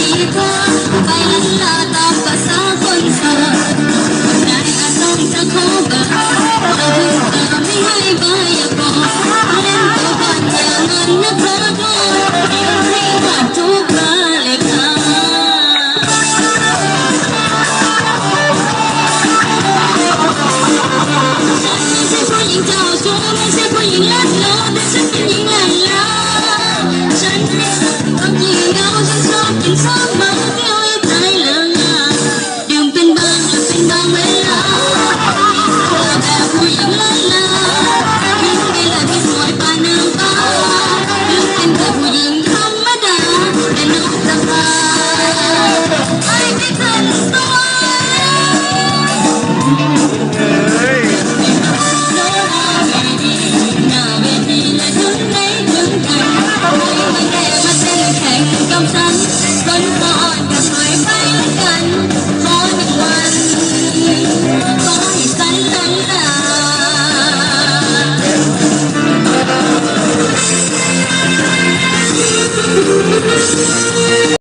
ดีกว่า ไปลันลาตามภาษาคนโสดนายอาสมจะขอเบอแต่งตาไม่ให้บย่อกเล่นตัวบ้นอย่างนั้นะเพราะกลัให้ขาดทุกราเลยค่ะไม่ใช่ผู้หญิจ้ช่ใช่ Música